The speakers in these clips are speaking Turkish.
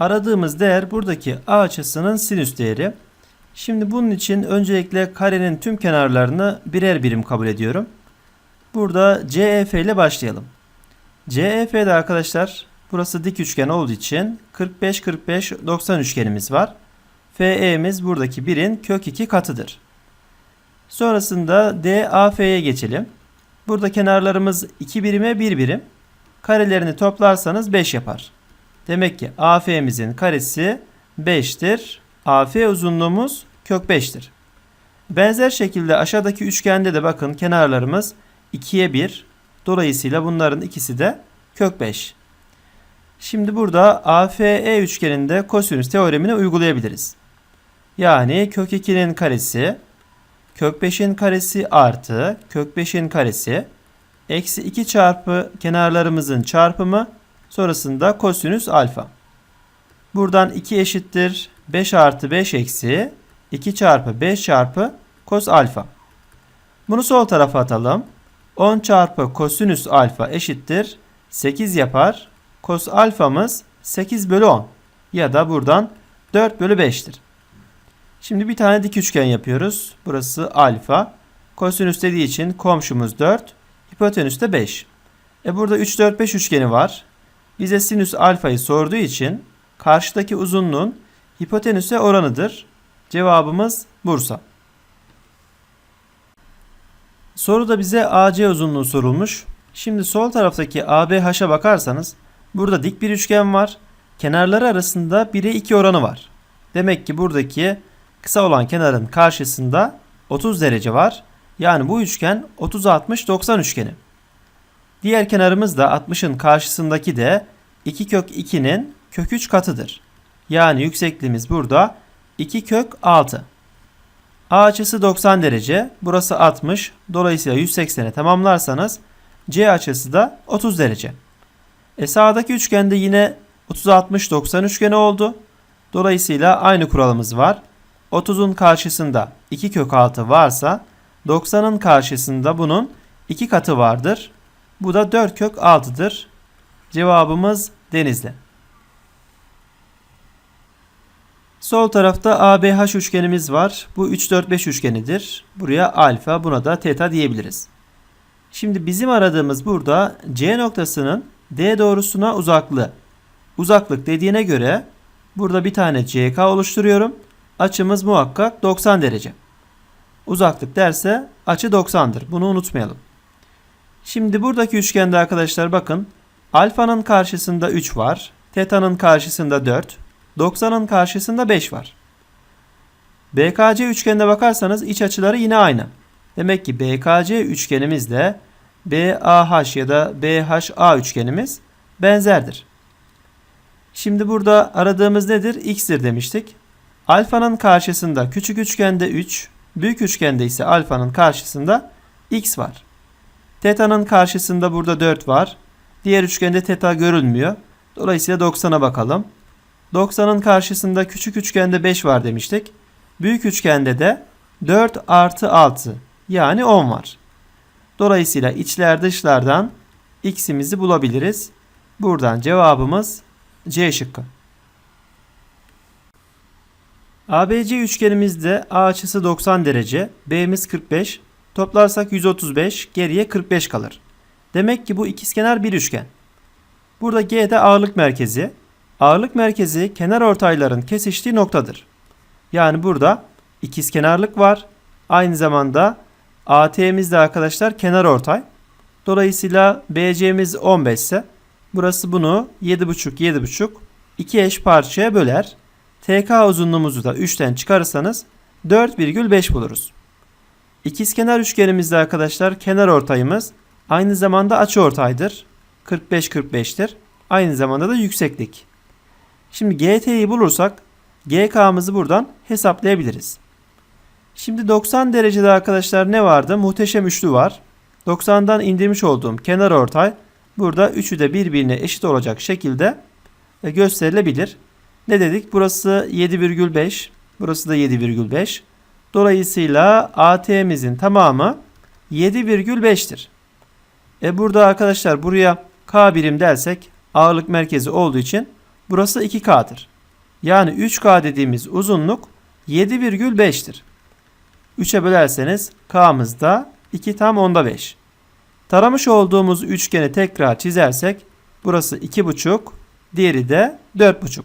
Aradığımız değer buradaki A açısının sinüs değeri. Şimdi bunun için öncelikle karenin tüm kenarlarını birer birim kabul ediyorum. Burada CEF ile başlayalım. CEF'de arkadaşlar burası dik üçgen olduğu için 45 45 90 üçgenimiz var. FE'miz buradaki birin kök 2 katıdır. Sonrasında DAF'ye geçelim. Burada kenarlarımız 2 birime 1 birim. Karelerini toplarsanız 5 yapar. Demek ki AF'mizin karesi 5'tir. AF uzunluğumuz kök 5'tir. Benzer şekilde aşağıdaki üçgende de bakın kenarlarımız 2'ye 1. Dolayısıyla bunların ikisi de kök 5. Şimdi burada AFE üçgeninde kosinüs teoremini uygulayabiliriz. Yani kök 2'nin karesi kök 5'in karesi artı kök 5'in karesi eksi 2 çarpı kenarlarımızın çarpımı sonrasında kosinüs alfa. Buradan 2 eşittir 5 artı 5 eksi 2 çarpı 5 çarpı kos alfa. Bunu sol tarafa atalım. 10 çarpı kosinüs alfa eşittir 8 yapar. Kos alfamız 8 bölü 10 ya da buradan 4 bölü 5'tir. Şimdi bir tane dik üçgen yapıyoruz. Burası alfa. Kosinüs dediği için komşumuz 4. Hipotenüs de 5. E burada 3, 4, 5 üçgeni var. Bize sinüs alfayı sorduğu için karşıdaki uzunluğun hipotenüse oranıdır. Cevabımız Bursa. Soruda bize AC uzunluğu sorulmuş. Şimdi sol taraftaki ABH'a bakarsanız burada dik bir üçgen var. Kenarları arasında 1'e 2 oranı var. Demek ki buradaki kısa olan kenarın karşısında 30 derece var. Yani bu üçgen 30-60-90 üçgeni. Diğer kenarımız da 60'ın karşısındaki de 2 kök 2'nin kök 3 katıdır. Yani yüksekliğimiz burada 2 kök 6. A açısı 90 derece. Burası 60. Dolayısıyla 180'e tamamlarsanız C açısı da 30 derece. E sağdaki üçgende yine 30-60-90 üçgeni oldu. Dolayısıyla aynı kuralımız var. 30'un karşısında 2 kök 6 varsa 90'ın karşısında bunun 2 katı vardır. Bu da 4 kök 6'dır. Cevabımız Denizli. Sol tarafta ABH üçgenimiz var. Bu 3 4 5 üçgenidir. Buraya alfa, buna da teta diyebiliriz. Şimdi bizim aradığımız burada C noktasının D doğrusuna uzaklığı. Uzaklık dediğine göre burada bir tane CK oluşturuyorum. Açımız muhakkak 90 derece. Uzaklık derse açı 90'dır. Bunu unutmayalım. Şimdi buradaki üçgende arkadaşlar bakın. Alfanın karşısında 3 var. Teta'nın karşısında 4. 90'ın karşısında 5 var. BKC üçgenine bakarsanız iç açıları yine aynı. Demek ki BKC üçgenimizle BAH ya da BHA üçgenimiz benzerdir. Şimdi burada aradığımız nedir? X'tir demiştik. Alfanın karşısında küçük üçgende 3, büyük üçgende ise alfanın karşısında X var. Teta'nın karşısında burada 4 var. Diğer üçgende teta görülmüyor. Dolayısıyla 90'a bakalım. 90'ın karşısında küçük üçgende 5 var demiştik. Büyük üçgende de 4 artı 6 yani 10 var. Dolayısıyla içler dışlardan x'imizi bulabiliriz. Buradan cevabımız C şıkkı. ABC üçgenimizde A açısı 90 derece, B'miz 45, toplarsak 135, geriye 45 kalır. Demek ki bu ikizkenar bir üçgen. Burada G'de ağırlık merkezi, ağırlık merkezi kenar ortayların kesiştiği noktadır. Yani burada ikizkenarlık var. Aynı zamanda AT'miz de arkadaşlar kenar ortay. Dolayısıyla BC'miz 15 ise burası bunu 7,5 7,5 iki eş parçaya böler. TK uzunluğumuzu da 3'ten çıkarırsanız 4,5 buluruz. İkizkenar üçgenimizde arkadaşlar kenar ortayımız aynı zamanda açı ortaydır. 45 45'tir. Aynı zamanda da yükseklik. Şimdi GT'yi bulursak GK'mızı buradan hesaplayabiliriz. Şimdi 90 derecede arkadaşlar ne vardı? Muhteşem üçlü var. 90'dan indirmiş olduğum kenar ortay burada üçü de birbirine eşit olacak şekilde e, gösterilebilir. Ne dedik? Burası 7,5. Burası da 7,5. Dolayısıyla AT'mizin tamamı 7,5'tir. E burada arkadaşlar buraya K birim dersek ağırlık merkezi olduğu için Burası 2K'tır. Yani 3K dediğimiz uzunluk 7,5'tir. 3'e bölerseniz K'mız da 2 tam onda 5. Taramış olduğumuz üçgeni tekrar çizersek burası 2,5, diğeri de 4,5.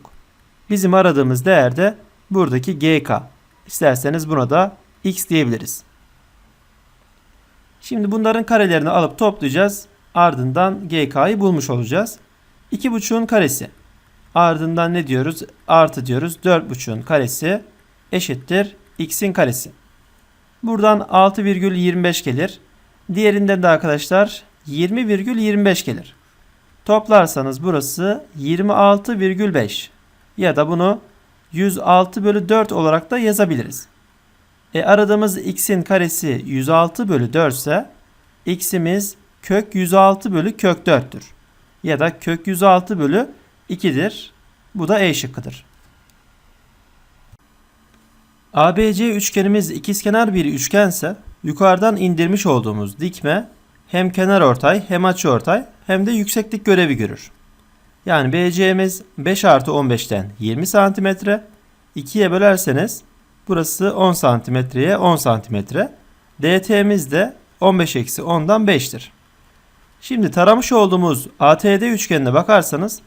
Bizim aradığımız değer de buradaki GK. İsterseniz buna da X diyebiliriz. Şimdi bunların karelerini alıp toplayacağız. Ardından GK'yı bulmuş olacağız. 2,5'un karesi. Ardından ne diyoruz? Artı diyoruz. 4,5'un karesi eşittir x'in karesi. Buradan 6,25 gelir. Diğerinden de arkadaşlar 20,25 gelir. Toplarsanız burası 26,5 ya da bunu 106 bölü 4 olarak da yazabiliriz. E aradığımız x'in karesi 106 bölü 4 ise x'imiz kök 106 bölü kök 4'tür. Ya da kök 106 bölü 2'dir. Bu da E şıkkıdır. ABC üçgenimiz ikizkenar bir üçgense yukarıdan indirmiş olduğumuz dikme hem kenar ortay hem açı ortay hem de yükseklik görevi görür. Yani BC'miz 5 artı 15'ten 20 santimetre. 2'ye bölerseniz burası 10 santimetreye 10 santimetre. DT'miz de 15 eksi 10'dan 5'tir. Şimdi taramış olduğumuz ATD üçgenine bakarsanız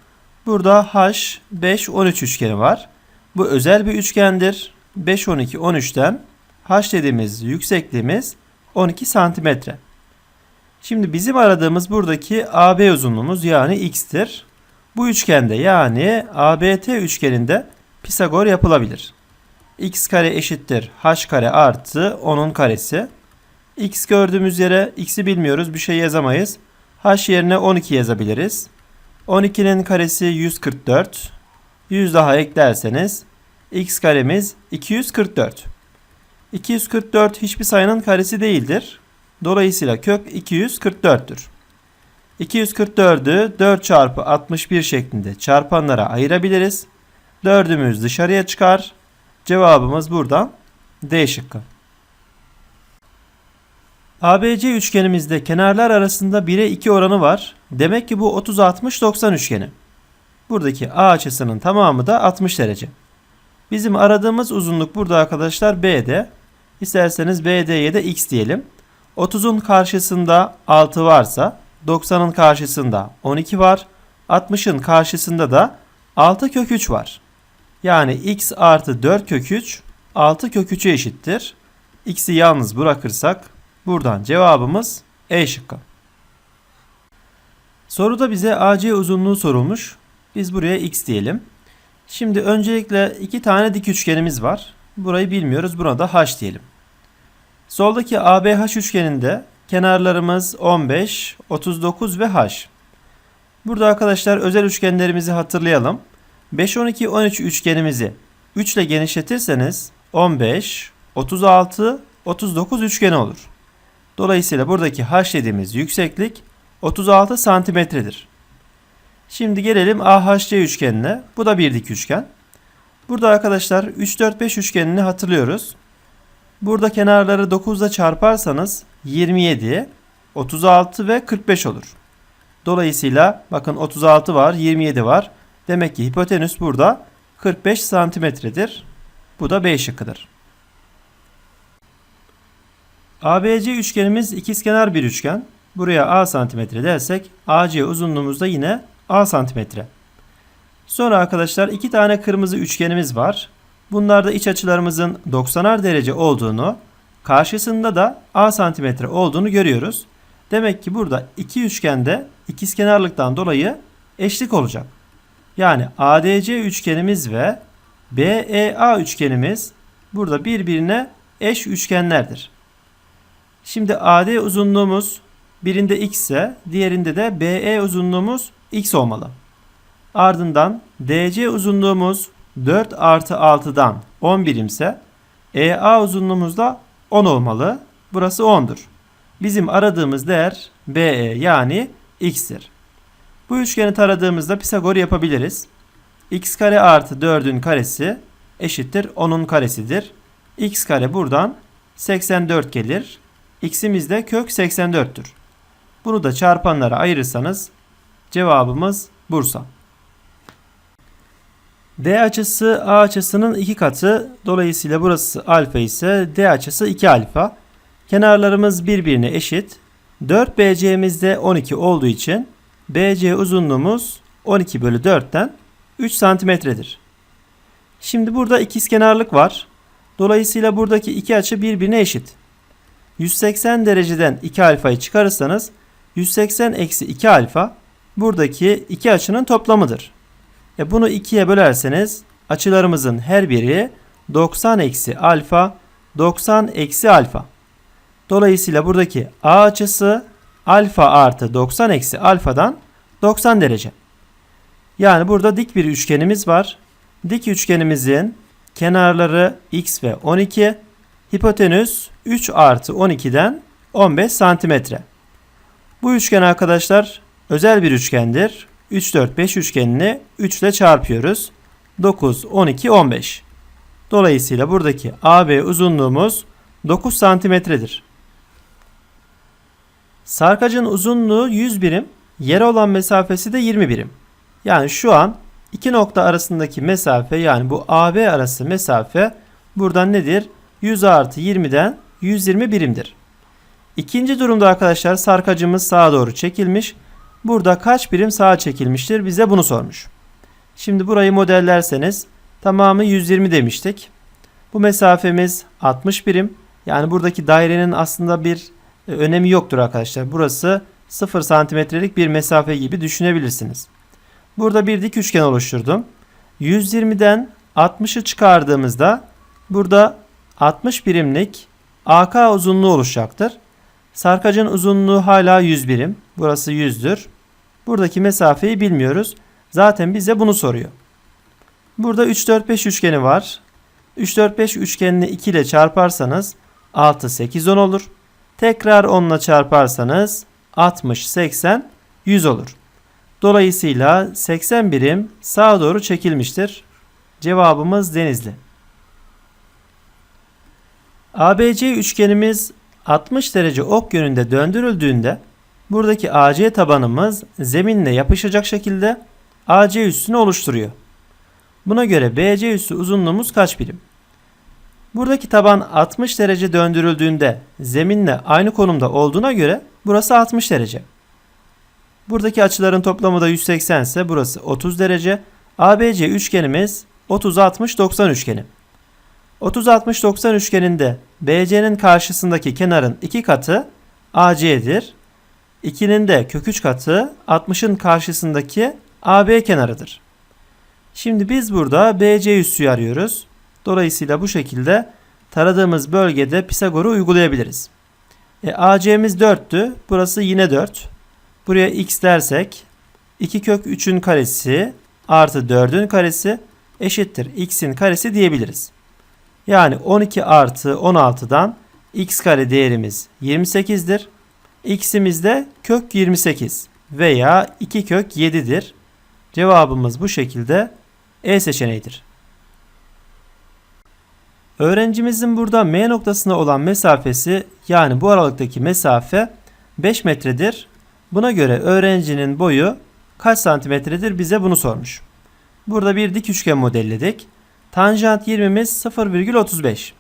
burada H 5 13 üçgeni var. Bu özel bir üçgendir. 5 12 13'ten H dediğimiz yüksekliğimiz 12 santimetre. Şimdi bizim aradığımız buradaki AB uzunluğumuz yani x'tir. Bu üçgende yani ABT üçgeninde Pisagor yapılabilir. x kare eşittir h kare artı 10'un karesi. x gördüğümüz yere x'i bilmiyoruz bir şey yazamayız. h yerine 12 yazabiliriz. 12'nin karesi 144. 100 daha eklerseniz x karemiz 244. 244 hiçbir sayının karesi değildir. Dolayısıyla kök 244'tür. 244'ü 4 çarpı 61 şeklinde çarpanlara ayırabiliriz. 4'ümüz dışarıya çıkar. Cevabımız buradan D şıkkı. ABC üçgenimizde kenarlar arasında 1'e 2 oranı var. Demek ki bu 30-60-90 üçgeni. Buradaki A açısının tamamı da 60 derece. Bizim aradığımız uzunluk burada arkadaşlar BD. İsterseniz BD'ye de X diyelim. 30'un karşısında 6 varsa 90'ın karşısında 12 var. 60'ın karşısında da 6 kök 3 var. Yani x artı 4 kök 3 6 kök 3'e eşittir. X'i yalnız bırakırsak buradan cevabımız E şıkkı. Soruda bize AC uzunluğu sorulmuş. Biz buraya x diyelim. Şimdi öncelikle iki tane dik üçgenimiz var. Burayı bilmiyoruz. Buna da h diyelim. Soldaki ABH üçgeninde kenarlarımız 15, 39 ve h. Burada arkadaşlar özel üçgenlerimizi hatırlayalım. 5, 12, 13 üçgenimizi 3 ile genişletirseniz 15, 36, 39 üçgeni olur. Dolayısıyla buradaki h dediğimiz yükseklik 36 santimetredir. Şimdi gelelim AHC üçgenine. Bu da bir dik üçgen. Burada arkadaşlar 3, 4, 5 üçgenini hatırlıyoruz. Burada kenarları 9 ile çarparsanız 27, 36 ve 45 olur. Dolayısıyla bakın 36 var, 27 var. Demek ki hipotenüs burada 45 santimetredir. Bu da B şıkkıdır. ABC üçgenimiz ikizkenar bir üçgen. Buraya A santimetre dersek AC uzunluğumuz da yine A santimetre. Sonra arkadaşlar iki tane kırmızı üçgenimiz var. Bunlarda iç açılarımızın 90'ar derece olduğunu, karşısında da A santimetre olduğunu görüyoruz. Demek ki burada iki üçgende ikizkenarlıktan dolayı eşlik olacak. Yani ADC üçgenimiz ve BEA üçgenimiz burada birbirine eş üçgenlerdir. Şimdi AD uzunluğumuz birinde x ise diğerinde de BE uzunluğumuz x olmalı. Ardından DC uzunluğumuz 4 artı 6'dan 10 birimse EA uzunluğumuz da 10 olmalı. Burası 10'dur. Bizim aradığımız değer BE yani x'tir. Bu üçgeni taradığımızda Pisagor yapabiliriz. x kare artı 4'ün karesi eşittir 10'un karesidir. x kare buradan 84 gelir. x'imiz de kök 84'tür. Bunu da çarpanlara ayırırsanız cevabımız Bursa. D açısı A açısının iki katı. Dolayısıyla burası alfa ise D açısı 2 alfa. Kenarlarımız birbirine eşit. 4 BC'miz de 12 olduğu için BC uzunluğumuz 12 bölü 4'ten 3 santimetredir. Şimdi burada ikizkenarlık var. Dolayısıyla buradaki iki açı birbirine eşit. 180 dereceden 2 alfayı çıkarırsanız 180 eksi 2 alfa buradaki iki açının toplamıdır. E bunu 2'ye bölerseniz açılarımızın her biri 90 eksi alfa 90 eksi alfa. Dolayısıyla buradaki A açısı alfa artı 90 eksi alfadan 90 derece. Yani burada dik bir üçgenimiz var. Dik üçgenimizin kenarları x ve 12, hipotenüs 3 artı 12'den 15 santimetre. Bu üçgen arkadaşlar özel bir üçgendir. 3, 4, 5 üçgenini 3 ile çarpıyoruz. 9, 12, 15. Dolayısıyla buradaki AB uzunluğumuz 9 santimetredir. Sarkacın uzunluğu 100 birim, yere olan mesafesi de 20 birim. Yani şu an iki nokta arasındaki mesafe yani bu AB arası mesafe buradan nedir? 100 artı 20'den 120 birimdir. İkinci durumda arkadaşlar sarkacımız sağa doğru çekilmiş. Burada kaç birim sağa çekilmiştir? Bize bunu sormuş. Şimdi burayı modellerseniz tamamı 120 demiştik. Bu mesafemiz 60 birim. Yani buradaki dairenin aslında bir e, önemi yoktur arkadaşlar. Burası 0 santimetrelik bir mesafe gibi düşünebilirsiniz. Burada bir dik üçgen oluşturdum. 120'den 60'ı çıkardığımızda burada 60 birimlik AK uzunluğu oluşacaktır. Sarkacın uzunluğu hala 100 birim. Burası 100'dür. Buradaki mesafeyi bilmiyoruz. Zaten bize bunu soruyor. Burada 3 4 5 üçgeni var. 3 4 5 üçgenini 2 ile çarparsanız 6 8 10 olur. Tekrar 10 ile çarparsanız 60 80 100 olur. Dolayısıyla 80 birim sağa doğru çekilmiştir. Cevabımız Denizli. ABC üçgenimiz 60 derece ok yönünde döndürüldüğünde buradaki AC tabanımız zeminle yapışacak şekilde AC üssünü oluşturuyor. Buna göre BC üssü uzunluğumuz kaç birim? Buradaki taban 60 derece döndürüldüğünde zeminle aynı konumda olduğuna göre burası 60 derece. Buradaki açıların toplamı da 180 ise burası 30 derece. ABC üçgenimiz 30-60-90 üçgeni. 30-60-90 üçgeninde BC'nin karşısındaki kenarın iki katı AC'dir. 2'nin de kök 3 katı 60'ın karşısındaki AB kenarıdır. Şimdi biz burada BC üssü arıyoruz. Dolayısıyla bu şekilde taradığımız bölgede Pisagor'u uygulayabiliriz. E, AC'miz 4'tü. Burası yine 4. Buraya x dersek 2 kök 3'ün karesi artı 4'ün karesi eşittir x'in karesi diyebiliriz. Yani 12 artı 16'dan x kare değerimiz 28'dir. X'imiz de kök 28 veya 2 kök 7'dir. Cevabımız bu şekilde E seçeneğidir. Öğrencimizin burada M noktasına olan mesafesi yani bu aralıktaki mesafe 5 metredir. Buna göre öğrencinin boyu kaç santimetredir bize bunu sormuş. Burada bir dik üçgen modelledik. Tanjant 20'miz 0,35.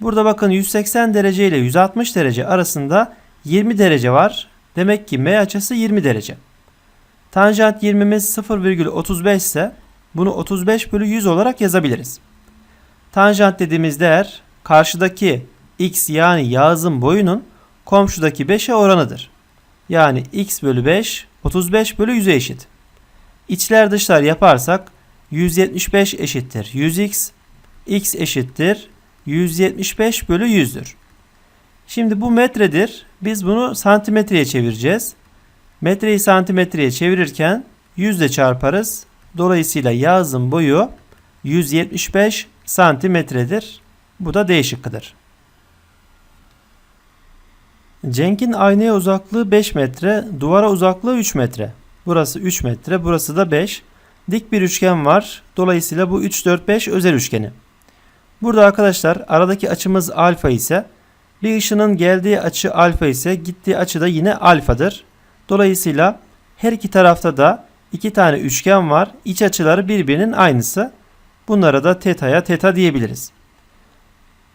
Burada bakın 180 derece ile 160 derece arasında 20 derece var. Demek ki M açısı 20 derece. Tanjant 20'miz 0,35 ise bunu 35 bölü 100 olarak yazabiliriz. Tanjant dediğimiz değer karşıdaki x yani Yağız'ın boyunun komşudaki 5'e oranıdır. Yani x bölü 5 35 bölü 100'e eşit. İçler dışlar yaparsak 175 eşittir 100x, x eşittir 175 bölü 100'dür. Şimdi bu metredir. Biz bunu santimetreye çevireceğiz. Metreyi santimetreye çevirirken 100 ile çarparız. Dolayısıyla Yağız'ın boyu 175 santimetredir. Bu da D şıkkıdır. Cenk'in aynaya uzaklığı 5 metre, duvara uzaklığı 3 metre. Burası 3 metre, burası da 5. Dik bir üçgen var. Dolayısıyla bu 3, 4, 5 özel üçgeni. Burada arkadaşlar aradaki açımız alfa ise bir ışının geldiği açı alfa ise gittiği açı da yine alfadır. Dolayısıyla her iki tarafta da iki tane üçgen var. İç açıları birbirinin aynısı. Bunlara da teta'ya teta diyebiliriz.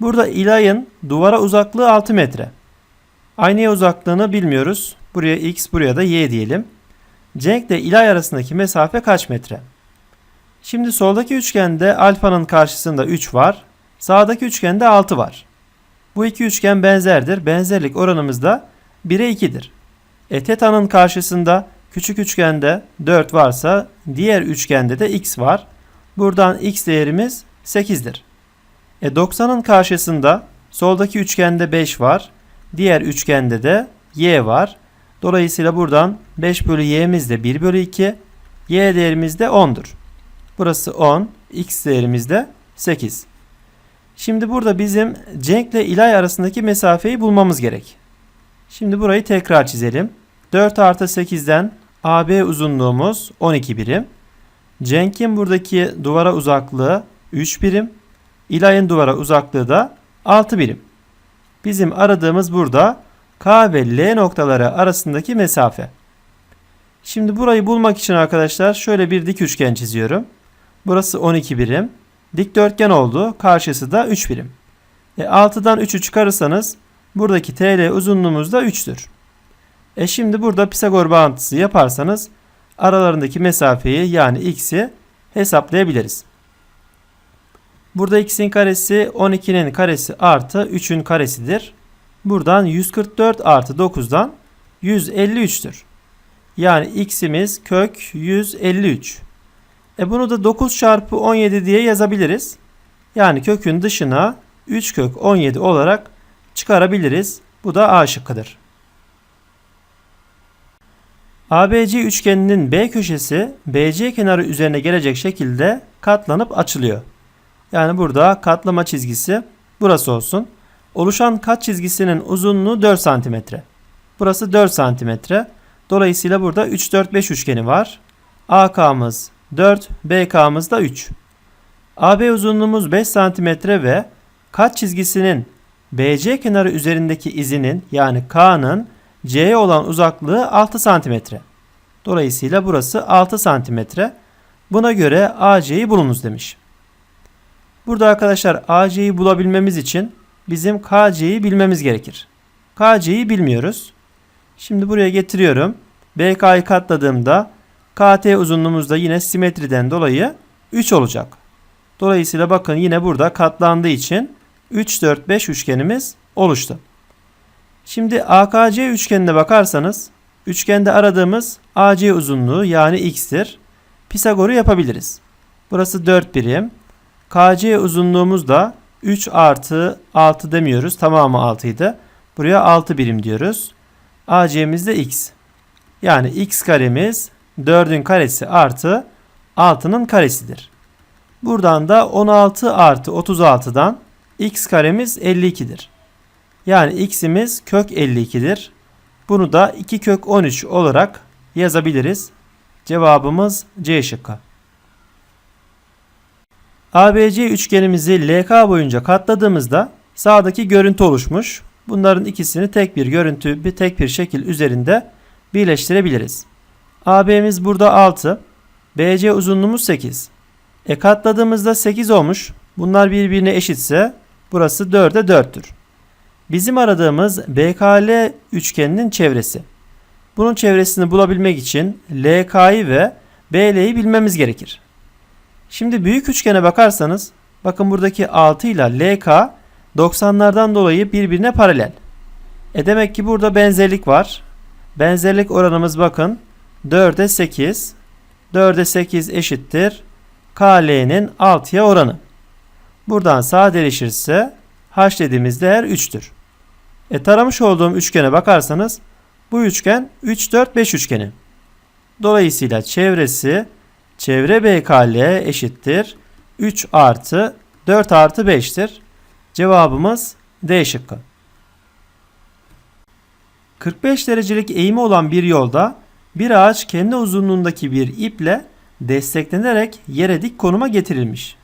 Burada ilayın duvara uzaklığı 6 metre. Aynaya uzaklığını bilmiyoruz. Buraya x, buraya da y diyelim. Cenk ile ilay arasındaki mesafe kaç metre? Şimdi soldaki üçgende alfanın karşısında 3 var. Sağdaki üçgende 6 var. Bu iki üçgen benzerdir. Benzerlik oranımız da 1'e 2'dir. E teta'nın karşısında küçük üçgende 4 varsa diğer üçgende de x var. Buradan x değerimiz 8'dir. E 90'ın karşısında soldaki üçgende 5 var. Diğer üçgende de y var. Dolayısıyla buradan 5 bölü y'miz de 1 bölü 2. Y değerimiz de 10'dur. Burası 10. X değerimiz de 8. Şimdi burada bizim Cenk ile İlay arasındaki mesafeyi bulmamız gerek. Şimdi burayı tekrar çizelim. 4 artı 8'den AB uzunluğumuz 12 birim. Cenk'in buradaki duvara uzaklığı 3 birim. İlay'ın duvara uzaklığı da 6 birim. Bizim aradığımız burada K ve L noktaları arasındaki mesafe. Şimdi burayı bulmak için arkadaşlar şöyle bir dik üçgen çiziyorum. Burası 12 birim. Dikdörtgen oldu. Karşısı da 3 birim. E 6'dan 3'ü çıkarırsanız buradaki TL uzunluğumuz da 3'tür. E şimdi burada Pisagor bağıntısı yaparsanız aralarındaki mesafeyi yani x'i hesaplayabiliriz. Burada x'in karesi 12'nin karesi artı 3'ün karesidir. Buradan 144 artı 9'dan 153'tür. Yani x'imiz kök 153. E bunu da 9 çarpı 17 diye yazabiliriz. Yani kökün dışına 3 kök 17 olarak çıkarabiliriz. Bu da A şıkkıdır. ABC üçgeninin B köşesi BC kenarı üzerine gelecek şekilde katlanıp açılıyor. Yani burada katlama çizgisi burası olsun. Oluşan kat çizgisinin uzunluğu 4 cm. Burası 4 cm. Dolayısıyla burada 3 4 5 üçgeni var. AK'mız 4, BK'mız da 3. AB uzunluğumuz 5 cm ve kat çizgisinin BC kenarı üzerindeki izinin yani K'nın C'ye olan uzaklığı 6 cm. Dolayısıyla burası 6 cm. Buna göre AC'yi bulunuz demiş. Burada arkadaşlar AC'yi bulabilmemiz için bizim KC'yi bilmemiz gerekir. KC'yi bilmiyoruz. Şimdi buraya getiriyorum. BK'yı katladığımda KT uzunluğumuz da yine simetriden dolayı 3 olacak. Dolayısıyla bakın yine burada katlandığı için 3, 4, 5 üçgenimiz oluştu. Şimdi AKC üçgenine bakarsanız üçgende aradığımız AC uzunluğu yani x'tir. Pisagor'u yapabiliriz. Burası 4 birim. KC uzunluğumuz da 3 artı 6 demiyoruz. Tamamı 6 idi. Buraya 6 birim diyoruz. AC'miz de x. Yani x karemiz 4'ün karesi artı 6'nın karesidir. Buradan da 16 artı 36'dan x karemiz 52'dir. Yani x'imiz kök 52'dir. Bunu da 2 kök 13 olarak yazabiliriz. Cevabımız C şıkkı. ABC üçgenimizi LK boyunca katladığımızda sağdaki görüntü oluşmuş. Bunların ikisini tek bir görüntü, bir tek bir şekil üzerinde birleştirebiliriz. AB'miz burada 6. BC uzunluğumuz 8. E katladığımızda 8 olmuş. Bunlar birbirine eşitse burası 4'e 4'tür. Bizim aradığımız BKL üçgeninin çevresi. Bunun çevresini bulabilmek için LK'yı ve BL'yi bilmemiz gerekir. Şimdi büyük üçgene bakarsanız bakın buradaki 6 ile LK 90'lardan dolayı birbirine paralel. E demek ki burada benzerlik var. Benzerlik oranımız bakın 4'e 8. 4'e 8 eşittir. KL'nin 6'ya oranı. Buradan sadeleşirse h dediğimiz değer 3'tür. E taramış olduğum üçgene bakarsanız bu üçgen 3 4 5 üçgeni. Dolayısıyla çevresi çevre BKL eşittir 3 artı 4 artı 5'tir. Cevabımız D şıkkı. 45 derecelik eğimi olan bir yolda bir ağaç kendi uzunluğundaki bir iple desteklenerek yere dik konuma getirilmiş.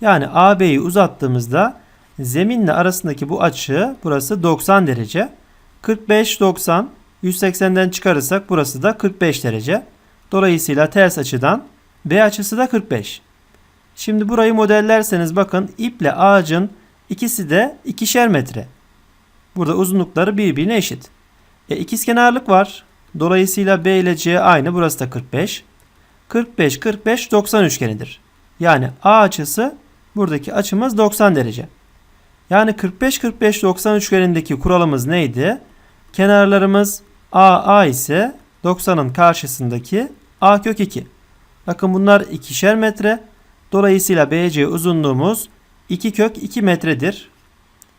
Yani AB'yi uzattığımızda zeminle arasındaki bu açı burası 90 derece. 45 90 180'den çıkarırsak burası da 45 derece. Dolayısıyla ters açıdan B açısı da 45. Şimdi burayı modellerseniz bakın iple ağacın ikisi de ikişer metre. Burada uzunlukları birbirine eşit. E, ikizkenarlık var. Dolayısıyla B ile C aynı. Burası da 45. 45 45 90 üçgenidir. Yani A açısı buradaki açımız 90 derece. Yani 45 45 90 üçgenindeki kuralımız neydi? Kenarlarımız A A ise 90'ın karşısındaki A kök 2. Bakın bunlar ikişer metre. Dolayısıyla BC uzunluğumuz 2 kök 2 metredir.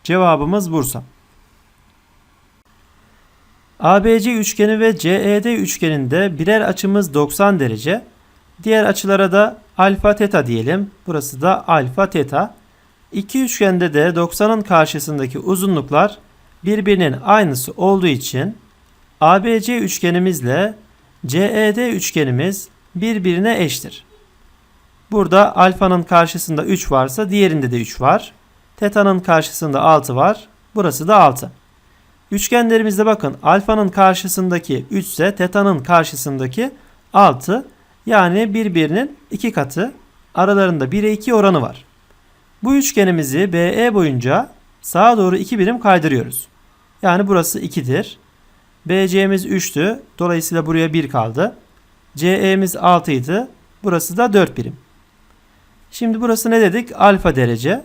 Cevabımız Bursa. ABC üçgeni ve CED üçgeninde birer açımız 90 derece. Diğer açılara da alfa teta diyelim. Burası da alfa teta. İki üçgende de 90'ın karşısındaki uzunluklar birbirinin aynısı olduğu için ABC üçgenimizle CED üçgenimiz birbirine eştir. Burada alfanın karşısında 3 varsa diğerinde de 3 var. Teta'nın karşısında 6 var. Burası da 6. Üçgenlerimizde bakın alfanın karşısındaki 3 ise teta'nın karşısındaki 6. Yani birbirinin iki katı. Aralarında 1'e 2 oranı var. Bu üçgenimizi BE boyunca sağa doğru 2 birim kaydırıyoruz. Yani burası 2'dir. BC'miz 3'tü. Dolayısıyla buraya 1 kaldı. CE'miz 6 idi. Burası da 4 birim. Şimdi burası ne dedik? Alfa derece.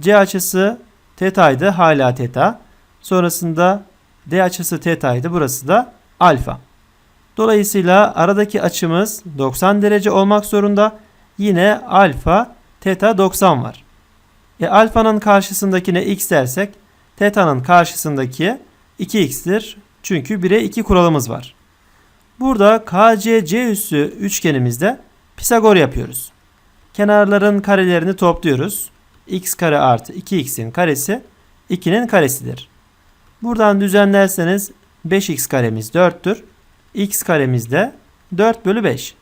C açısı teta'ydı. Hala teta. Sonrasında D açısı teta'ydı. Burası da alfa. Dolayısıyla aradaki açımız 90 derece olmak zorunda. Yine alfa, teta 90 var. E alfanın karşısındakine x dersek teta'nın karşısındaki 2x'tir. Çünkü 1'e 2 kuralımız var. Burada KCC üssü üçgenimizde Pisagor yapıyoruz. Kenarların karelerini topluyoruz. x kare artı 2x'in karesi 2'nin karesidir. Buradan düzenlerseniz 5x karemiz 4'tür. x karemiz de 4 bölü 5.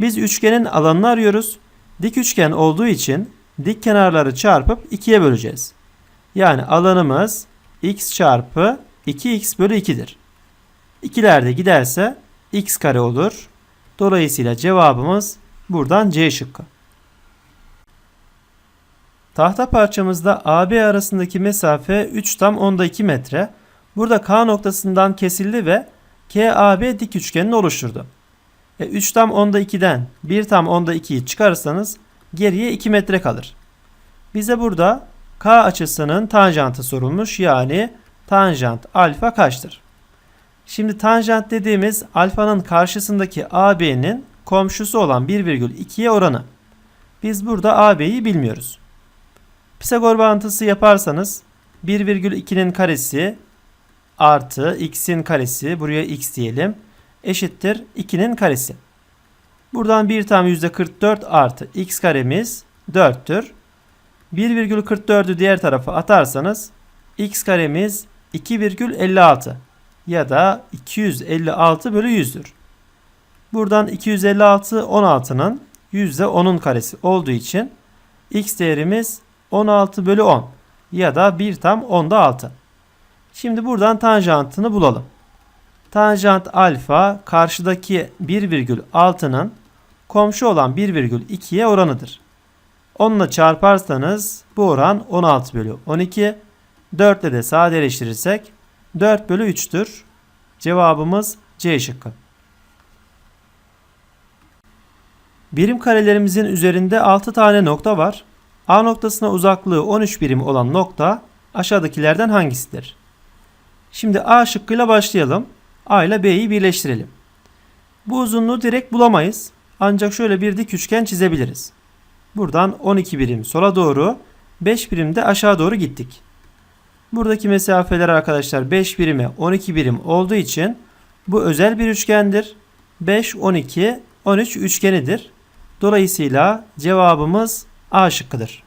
Biz üçgenin alanını arıyoruz. Dik üçgen olduğu için dik kenarları çarpıp 2'ye böleceğiz. Yani alanımız x çarpı 2x bölü 2'dir. İkiler de giderse x kare olur. Dolayısıyla cevabımız buradan C şıkkı. Tahta parçamızda AB arasındaki mesafe 3 tam onda 2 metre. Burada K noktasından kesildi ve KAB dik üçgenini oluşturdu. E 3 tam onda 2'den 1 tam onda 2'yi çıkarırsanız geriye 2 metre kalır. Bize burada K açısının tanjantı sorulmuş. Yani tanjant alfa kaçtır? Şimdi tanjant dediğimiz alfanın karşısındaki AB'nin komşusu olan 1,2'ye oranı. Biz burada AB'yi bilmiyoruz. Pisagor bağıntısı yaparsanız 1,2'nin karesi artı x'in karesi buraya x diyelim eşittir 2'nin karesi. Buradan 1 tam %44 artı x karemiz 4'tür. 1,44'ü diğer tarafa atarsanız x karemiz 2,56 ya da 256 bölü 100'dür. Buradan 256 16'nın %10'un karesi olduğu için x değerimiz 16 bölü 10 ya da 1 tam 10'da 6. Şimdi buradan tanjantını bulalım. Tanjant alfa karşıdaki 1,6'nın komşu olan 1,2'ye oranıdır. Onunla çarparsanız bu oran 16 bölü 12. 4 ile de sadeleştirirsek 4 bölü 3'tür. Cevabımız C şıkkı. Birim karelerimizin üzerinde 6 tane nokta var. A noktasına uzaklığı 13 birim olan nokta aşağıdakilerden hangisidir? Şimdi A şıkkıyla başlayalım. A ile B'yi birleştirelim. Bu uzunluğu direkt bulamayız. Ancak şöyle bir dik üçgen çizebiliriz. Buradan 12 birim sola doğru, 5 birim de aşağı doğru gittik. Buradaki mesafeler arkadaşlar 5 birime 12 birim olduğu için bu özel bir üçgendir. 5, 12, 13 üçgenidir. Dolayısıyla cevabımız A şıkkıdır.